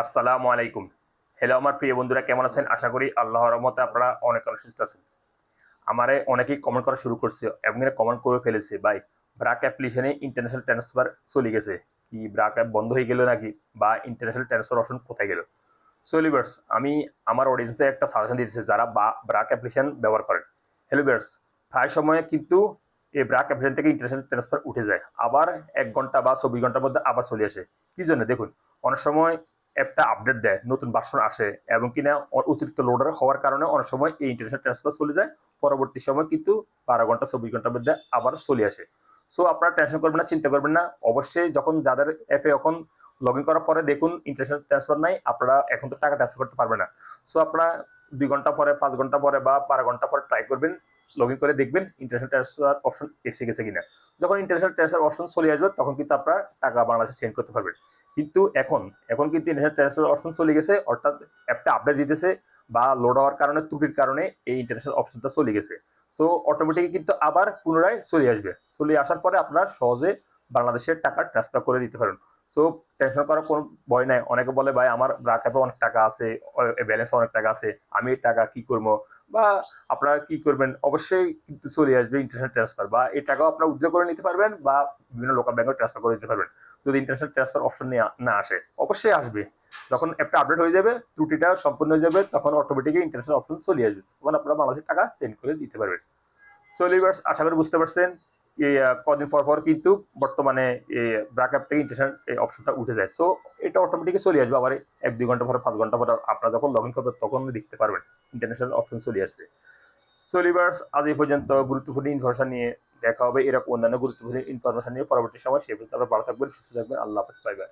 আসসালামু আলাইকুম। হ্যালো আমার প্রিয় বন্ধুরা, কেমন আছেন? আশা করি আল্লাহর রহমতে আপনারা অনেক অনেক সুস্থ আছেন। আমারে অনেকেই কমেন্ট করা শুরু করছে এবং কমেন্ট করে ফেলেছে, ভাই ব্রাক অ্যাপ্লিকেশনে ইন্টারন্যাশনাল ট্রান্সফার চলে গেছে। কি ব্রাক অ্যাপ বন্ধ হয়ে গেল নাকি? বা ইন্টারন্যাশনাল ট্রান্সফার অপশন কোথায় গেল? সোলিভার্স আমি আমার অডিয়েন্সে একটা সাজেশন দিতেছি যারা বা ব্রাক অ্যাপ্লিকেশন ব্যবহার করেন। হ্যালো ভিউয়ার্স প্রায় সময় কিন্তু এই ব্রাক অ্যাপ্লিকেশন থেকে ইন্টারন্যাশনাল ট্রান্সফার উঠে যায়। আবার এক ঘণ্টা বা চব্বিশ ঘণ্টার মধ্যে আবার চলে আসে। কি জন্য? দেখুন, অনেক সময় অ্যাপটা আপডেট দেয়, নতুন ভার্সন আসে এবং কিনা অতিরিক্ত লোডার হওয়ার কারণে অনেক সময় এই ইন্টারন্যাশনাল ট্রান্সফার চলে যায়। পরবর্তী সময় কিন্তু বারো ঘণ্টা, চব্বিশ ঘণ্টার মধ্যে আবার চলে আসে। সো আপনারা টেনশন করবেন না, চিন্তা করবেন না। অবশ্যই যখন যাদের অ্যাপে এখন লগ ইন করার পরে দেখুন ইন্টারন্যাশনাল ট্রান্সফার নাই, আপনারা এখন তো টাকা ট্রান্সফার করতে পারবেন না। সো আপনারা দুই ঘণ্টা পরে, পাঁচ ঘণ্টা পরে বা বারো ঘণ্টা পরে ট্রাই করবেন লগ ইন করে দেখবেন ইন্টারন্যাশনাল ট্রান্সফার অপশন এসে গেছে কিনা। যখন ইন্টারন্যাশনাল ট্রান্সফার অপশন চলে আসবে, তখন কিন্তু আপনারা টাকা বাংলাদেশে সেন্ড করতে পারবেন। কিন্তু এখন এখন কিন্তু ইন্টারন্যাশনাল ট্রান্সফার অপশন চলে গেছে, অর্থাৎ অ্যাপটা আপডেট দিতেছে বা লোড হওয়ার কারণে, ত্রুটির কারণে এই ইন্টারন্যাশনাল অপশনটা চলে গেছে। সো অটোমেটিক কিন্তু আবার পুনরায় চলে আসবে। চলে আসার পরে আপনারা সহজে বাংলাদেশের টাকা ট্রান্সফার করে দিতে পারেন। সো টেনশন করার কোনো ভয় নাই। অনেকে বলে, ভাই, আমার ব্রাক অ্যাপে অনেক টাকা আছে ব্যালেন্স অনেক টাকা আছে, আমি এই টাকা কি করব? বা আপনারা কি করবেন? অবশ্যই কিন্তু চলে আসবে ইন্টারন্যাশনাল ট্রান্সফার বা এই টাকাও আপনারা উদ্যোগ করে নিতে পারবেন বা বিভিন্ন লোকাল ব্যাংকে ট্রান্সফার করে দিতে পারবেন। যদি ইন্টারন্যাশনাল ট্রান্সফার অপশন নিয়ে, না আসে, অবশ্যই আসবে। যখন অ্যাপটা আপডেট হয়ে যাবে, ত্রুটিটা সম্পূর্ণ হয়ে যাবে, তখন অটোমেটিকলি ইন্টারন্যাশনাল অপশন চলে আসবে। তখন আপনারা বাংলাদেশের টাকা সেন্ড করে দিতে পারবেন। সো লিভার্স আশা করি বুঝতে পারছেন কদিন পর পর কিন্তু বর্তমানে ব্রাক অ্যাপ থেকে ইন্টারন্যাশনাল এই অপশনটা উঠে যায়। সো এটা অটোমেটিকলি চলে আসবে, আবার এক, দুই ঘণ্টা পরে, পাঁচ ঘণ্টা পরে আপনারা যখন লগ ইন করবেন, তখন দেখতে পারবেন ইন্টারন্যাশনাল অপশন চলে আসছে। সো লিভার্স আজ এই পর্যন্ত গুরুত্বপূর্ণ ইনফরমেশন নিয়ে দেখা হবে এরকম অন্যান্য গুরুত্বপূর্ণ ইনফরমেশন নিয়ে পরবর্তী সময়। সে পর্যন্ত আপনারা ভালো থাকবেন, সুস্থ থাকবেন। আল্লাহ হাফেজ বাই বাই